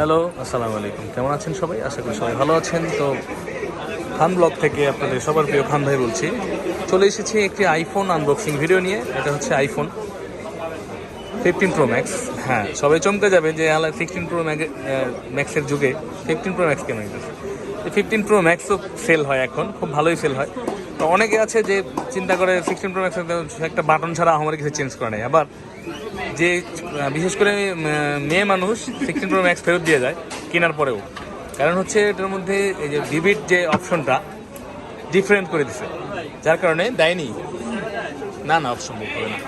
Hello, আসসালামু আলাইকুম। কেমন আছেন সবাই? আশা করি সবাই ভালো আছেন। তো খান ব্লগ থেকে আপনাদের সবার প্রিয় খান ভাই বলছি। চলে এসেছি একটি আইফোন আনবক্সিং ভিডিও নিয়ে। এটা হচ্ছে আইফোন ফিফটিন প্রো ম্যাক্স হ্যাঁ সবাই চমকে যাবে যে আলা সিক্সটিন প্রো ম্যাক্সের যুগে ফিফটিন প্রো ম্যাক্স কেন হইতেছে ফিফটিন প্রো ম্যাক্সও সেল হয় এখন, খুব ভালোই সেল হয়। তো অনেকে আছে যে, চিন্তা করে সিক্সটিন প্রো ম্যাক্স একটা বাটন ছাড়া আমার কিছু চেঞ্জ করে নেই। আবার যে বিশেষ করে মেয়ে মানুষ সিক্সটিন প্রো ম্যাক্স ফেরত দিয়ে যায়, কেনার পরেও। কারণ হচ্ছে এটার মধ্যে এই যে ভিভিড যে অপশনটা ডিফারেন্ট করে দিছে। যার কারণে দেয়নি। না না অপশন হবে না।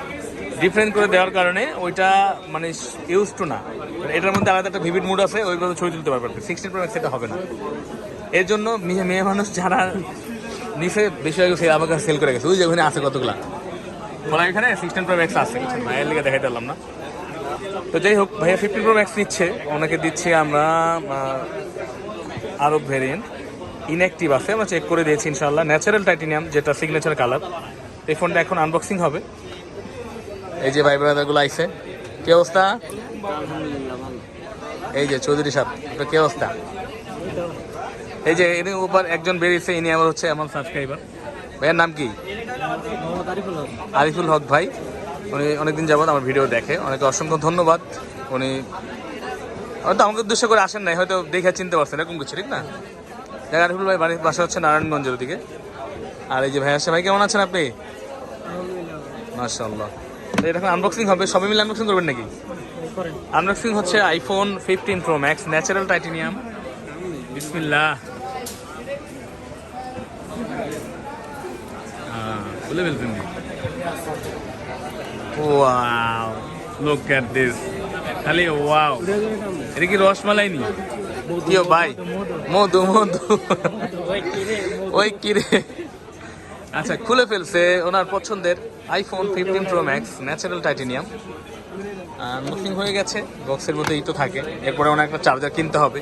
ডিফারেন্ট করে দেওয়ার কারণে ওইটা মানে ইউজ টু না। মানে এটার মধ্যে আলাদা একটা ভিভিড মুড আছে, ওইভাবে ছবি তুলতে পারবে সিক্সটিন প্রো ম্যাক্স এটা হবে না। এর জন্য মেয়ে মানুষ যারা নিচে বেশি আগে সে আমাকে সেল করে গেছে। ওই যে ওখানে আছে কতগুলা? বলা এখানে সিক্সটিন প্রো ম্যাক্স আছে। মায়ের লিগে দেখাইতে পারলাম না। তো যাই হোক, ভাইয়া ফিফটিন প্রো ম্যাক্স নিচ্ছে। ওনাকে দিচ্ছি আমরা আরব ভেরিয়েন্ট ইনঅ্যাক্টিভ আছে, আমরা চেক করে দিয়েছি ইনশাল্লাহ ন্যাচারাল টাইটেনিয়াম যেটা সিগনেচার কালার এই ফোনটা এখন আনবক্সিং হবে। এই যে ভাই ব্রাদারগুলো আইছে। কি অবস্থা? এই যে চৌধুরী সাহেব আপনার কি অবস্থা? এই যে এর উপর একজন বেরিয়েছে, ইনি আমার হচ্ছে আমার সাবস্ক্রাইবার ভাইয়ের নাম কি? আরিফুল হক ভাই উনি অনেকদিন যাবত আমার ভিডিও দেখে। অনেকে অসংখ্য ধন্যবাদ। উনি হয়তো আমাকে উদ্দেশ্য করে আসেন নাই হয়তো দেখে চিনতে পারছেন এরকম কিছু ঠিক না? দেখ আরিফুল ভাই বাড়ির বাসা হচ্ছে নারায়ণগঞ্জের দিকে। আর এই যে ভাই আসে ভাই কেমন আছেন আপনি? মাশাল্লাহ তো এটা এখন আনবক্সিং হবে সবাই মিলে আনবক্সিং করবেন নাকি? আনবক্সিং হচ্ছে iPhone fifteen pro max natural titanium বিসমিল্লাহ। খুলে ফেলছেন ওয়াও লুক এট দিস খালি ওয়াও এটা কি রসমালাই নি? কি ও ভাই মধু মধু। ওই কি রে? আচ্ছা খুলে ফেলছে ওনার পছন্দের iPhone fifteen pro max natural titanium unboxing হয়ে গেছে বক্সের মধ্যে এই তো থাকে। এরপরে ওনার একটা চার্জার কিনতে হবে।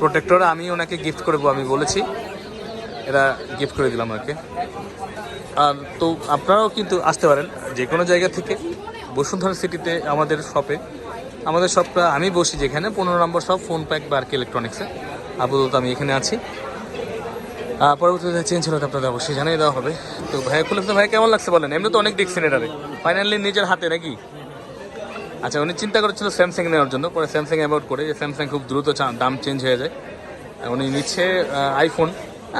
প্রোটেক্টর আমি ওনাকে গিফট করব আমি বলেছি। এরা গিফট করে দিলাম ওনাকে। আর তো আপনারাও কিন্তু আসতে পারেন যে কোনো জায়গা থেকে। বসুন্ধরা সিটিতে আমাদের শপে আমাদের শপটা আমি বসি যেখানে, পনেরো নম্বর শপ ফোন প্যাক বা আর কি ইলেকট্রনিক্সে আপাতত আমি এখানে আছি। পরবর্তীতে চেঞ্জ হলে আপনাদের অবশ্যই জানিয়ে দেওয়া হবে। তো ভাইয়া খুলে তো ভাই, কেমন লাগছে বলেন? এমনি তো অনেক দেখছেন এটারে। ফাইনালি নিজের হাতে নাকি? আচ্ছা উনি চিন্তা করেছিল স্যামসাং নেওয়ার জন্য। পরে স্যামসাং অ্যাভয়েড করে, যে স্যামসাং খুব দ্রুত দাম চেঞ্জ হয়ে যায়। উনি নিচ্ছে আইফোন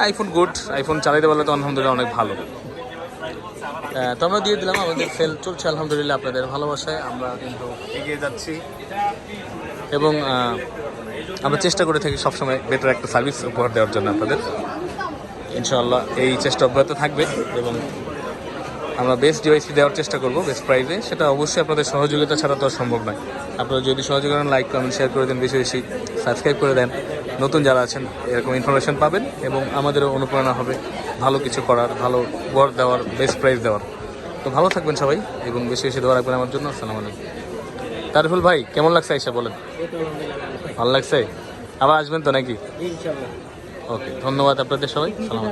আইফোন গুড আইফোন চালাইতে পারলে তো আলহামদুলিল্লাহ অনেক ভালো। তো আমরা দিয়ে দিলাম, আমাদের সেল চলছে আলহামদুলিল্লাহ আপনাদের ভালোবাসায়, আমরা কিন্তু এগিয়ে যাচ্ছি। এবং আমরা চেষ্টা করে থাকি সবসময় বেটার একটা সার্ভিস উপহার দেওয়ার জন্য আপনাদের। ইনশাআল্লাহ এই চেষ্টা অব্যাহত থাকবে এবং আমরা বেস্ট ডিভাইসটি দেওয়ার চেষ্টা করব বেস্ট প্রাইসে সেটা অবশ্যই আপনাদের সহযোগিতা ছাড়া তো সম্ভব নয়। আপনারা যদি সহযোগিতা লাইক কমেন্ট শেয়ার করে দেন, বেশি বেশি সাবস্ক্রাইব করে দেন। নতুন যারা আছেন এরকম ইনফরমেশন পাবেন এবং আমাদেরও অনুপ্রেরণা হবে ভালো কিছু করার ভালো ওয়ার্ক দেওয়ার বেস্ট প্রাইজ দেওয়ার। তো ভালো থাকবেন সবাই এবং বেশি বেশি দেওয়া রাখবেন আমার জন্য। আসসালামু আলাইকুম। তারিফুল ভাই কেমন লাগছে আইসা বলেন? ভালো লাগছে? আবার আসবেন তো নাকি? ওকে ধন্যবাদ আপনাদের সবাই। সালাম